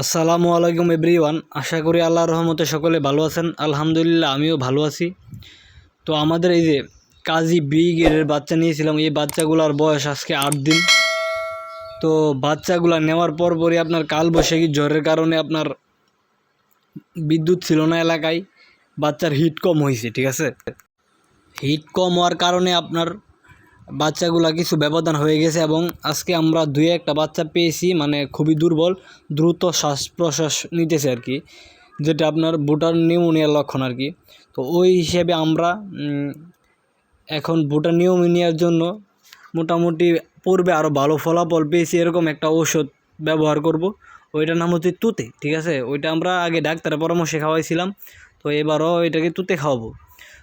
আসসালামু আলাইকুম এভরিওয়ান। আশা করি আল্লাহর রহমতে সকলে ভালো আছেন। আলহামদুলিল্লাহ, আমিও ভালো আছি। তো আমাদের এই যে কাজী বি গ্রেডের বাচ্চা নিয়েছিলাম, এই বাচ্চাগুলোর বয়স আজকে আট দিন। তো বাচ্চাগুলো নেওয়ার পর পরই আপনার কাল কালবৈশাখী জ্বরের কারণে আপনার বিদ্যুৎ ছিল না এলাকায়। বাচ্চার হিট কম হয়েছে, ঠিক আছে? হিট কম হওয়ার কারণে আপনার বাচ্চাগুলা কিছু ব্যবধান হয়ে গেছে এবং আজকে আমরা দুই একটা বাচ্চা পেয়েছি মানে খুবই দুর্বল, দ্রুত শ্বাস প্রশ্বাস নিতেছে আর কি, যেটা আপনার বুটার নিউমোনিয়ার লক্ষণ আর কি। তো ওই হিসেবে আমরা এখন বুটার নিউমোনিয়ার জন্য মোটামুটি পূর্বে আরও ভালো ফলাফল পেয়েছি, এরকম একটা ঔষধ ব্যবহার করব। ওইটার নাম হচ্ছে তুতে, ঠিক আছে? ওইটা আমরা আগে ডাক্তারের পরামর্শে খাওয়াইছিলাম, তো এবারও এটাকে তুতে খাওয়াবো।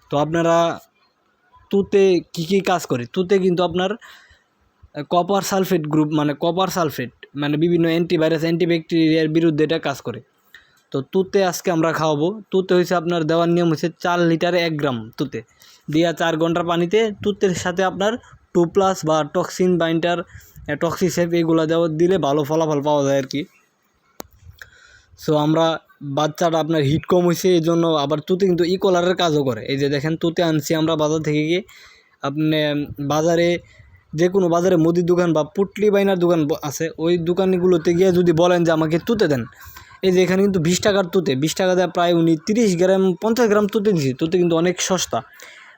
তো আপনারা তুতে কী কী কাজ করে? তুতে কিন্তু আপনার কপার সালফেট গ্রুপ মানে কপার সালফেট মানে বিভিন্ন অ্যান্টিভাইরাস অ্যান্টিব্যাকটেরিয়ার বিরুদ্ধে এটা কাজ করে। তো তুতে আজকে আমরা খাওয়াবো। তুতে হয়েছে আপনার দেওয়ার নিয়ম হচ্ছে চার লিটারে এক গ্রাম তুতে। দিয়া চার ঘণ্টার পানিতে তুতের সাথে আপনার টু প্লাস বা টক্সিন বাইন্টার টক্সিসেপ এগুলো দেওয়া দিলে ভালো ফলাফল পাওয়া যায় আর কি। সো আমরা বাচ্চাটা আপনার হিট কম হয়েছে এই জন্য আবার তুতে কিন্তু ই কলারের কাজও করে। এই যে দেখেন, তুতে আনছি আমরা বাজার থেকে গিয়ে। আপনি বাজারে যে কোনো বাজারে মুদির দোকান বা পুটলি বাইনার দোকান আছে, ওই দোকানগুলোতে গিয়ে যদি বলেন যে আমাকে তুতে দেন। এই যে এখানে কিন্তু বিশ টাকার তুতে, বিশ টাকা দেওয়া প্রায় উনি তিরিশ গ্রাম, পঞ্চাশ গ্রাম তুতে দিচ্ছি তুতে কিন্তু অনেক সস্তা।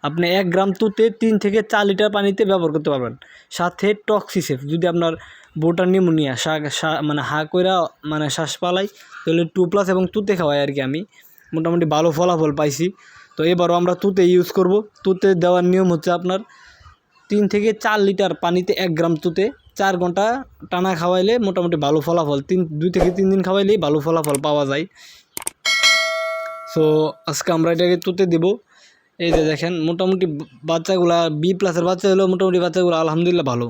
আপনি এক গ্রাম তুতে তিন থেকে চার লিটার পানিতে ব্যবহার করতে পারবেন। সাথে টক্সিসেফ, যদি আপনার বোটার নিউমোনিয়া মানে হা কইরা মানে শ্বাস পালাই, তাহলে টু প্লাস এবং তুতে খাওয়াই আর কি আমি। মোটামুটি ভালো ফলাফল পাইছি। তো এবারও আমরা তুতে ইউজ করব। তুতে দেওয়ার নিয়ম হচ্ছে আপনার তিন থেকে চার লিটার পানিতে এক গ্রাম তুতে চার ঘণ্টা টানা খাওয়াইলে মোটামুটি ভালো ফলাফল, তিন, দুই থেকে তিন দিন খাওয়াইলেই ভালো ফলাফল পাওয়া যায়। সো আজকে আমরা এটাকে তুতে দেবো। এই যে দেখেন মোটামুটি বাচ্চাগুলা বি প্লাসের বাচ্চা হলেও মোটামুটি বাচ্চাগুলো আলহামদুলিল্লাহ ভালো।